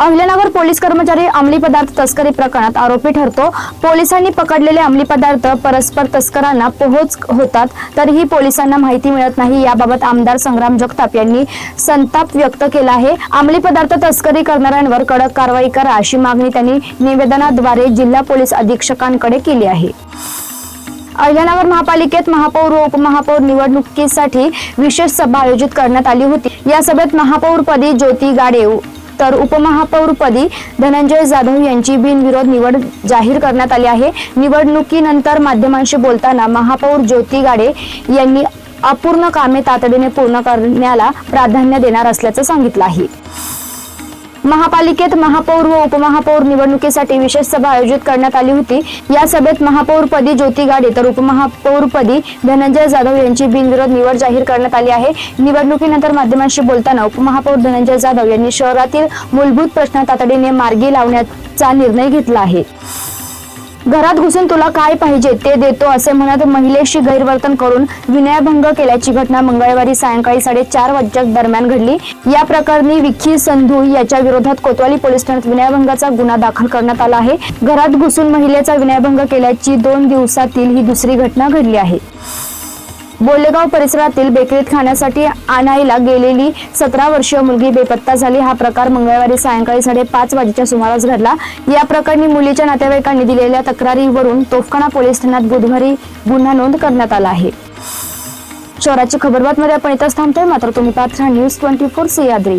Ahilyanagar police कर्मचारी अंमली पदार्थ तस्करी प्रकरणात आरोपी ठरतो. पोलिसांनी पकडलेले अंमली पदार्थ परस्पर तस्करांना पोहोच होतात तरीही पोलिसांना माहिती मिळत नाही. याबाबत आमदार संग्राम जगताप यांनी संताप व्यक्त केला आहे. अंमली पदार्थ तस्करी करणाऱ्यांवर कडक कारवाई करा अशी मागणी त्यांनी निवेदनाद्वारे जिल्हा पोलीस अधीक्षकांकडे केली आहे. अहिल्यानगर महापालिकेत महापौर व उपमहापौर निवडणुकीसाठी विशेष सभा आयोजित करण्यात आली होती. या सभेत महापौरपदी ज्योती गाडे तर उपमहापौरपदी धनंजय जाधव यांची बिनविरोध निवड जाहीर करण्यात आली आहे. निवडणुकीनंतर माध्यमांशी बोलताना महापौर ज्योती गाडे यांनी अपूर्ण कामे तातडीने पूर्ण करण्याला प्राधान्य देणार असल्याचं सांगितलं आहे. महापालिकेत महापौर व उपमहापौर निवडणुकीसाठी विशेष सभा आयोजित करण्यात आली होती. या सभेत महापौरपदी ज्योती गाडे तर उपमहापौरपदी धनंजय जाधव यांची बिनविरोध निवड जाहीर करण्यात आली आहे. निवडणुकीनंतर माध्यमांशी बोलताना उपमहापौर धनंजय जाधव यांनी शहरातील मूलभूत प्रश्न तातडीने मार्गी लावण्याचा निर्णय घेतला आहे. घरात घुसून तुला काय पाहिजे ते देतो असे म्हणत महिलेशी गैरवर्तन करून विनयभंग केल्याची घटना मंगळवारी सायंकाळी साडेचार वाजच्या दरम्यान घडली. या प्रकरणी विक्की संधू याच्या विरोधात कोतवाली पोलीस ठाण्यात विनयभंगाचा गुन्हा दाखल करण्यात आला आहे. घरात घुसून महिलेचा विनयभंग केल्याची दोन दिवसातील ही दुसरी घटना घडली आहे. बोलेगाव परिसरातील बेकरीत खाण्यासाठी आणायला गेलेली सतरा वर्षीय मुलगी बेपत्ता झाली. हा प्रकार मंगळवारी सायंकाळी साडेपाच वाजेच्या सुमारास घडला. या प्रकरणी मुलीच्या नातेवाईकांनी दिलेल्या तक्रारीवरून तोफखाना पोलीस ठाण्यात बुधवारी गुन्हा नोंद करण्यात आला आहे. शहराची खबरबातमध्ये आपण इथंच थांबतोय. मात्र तुम्ही पात्र न्यूज ट्वेंटी फोर सह्याद्री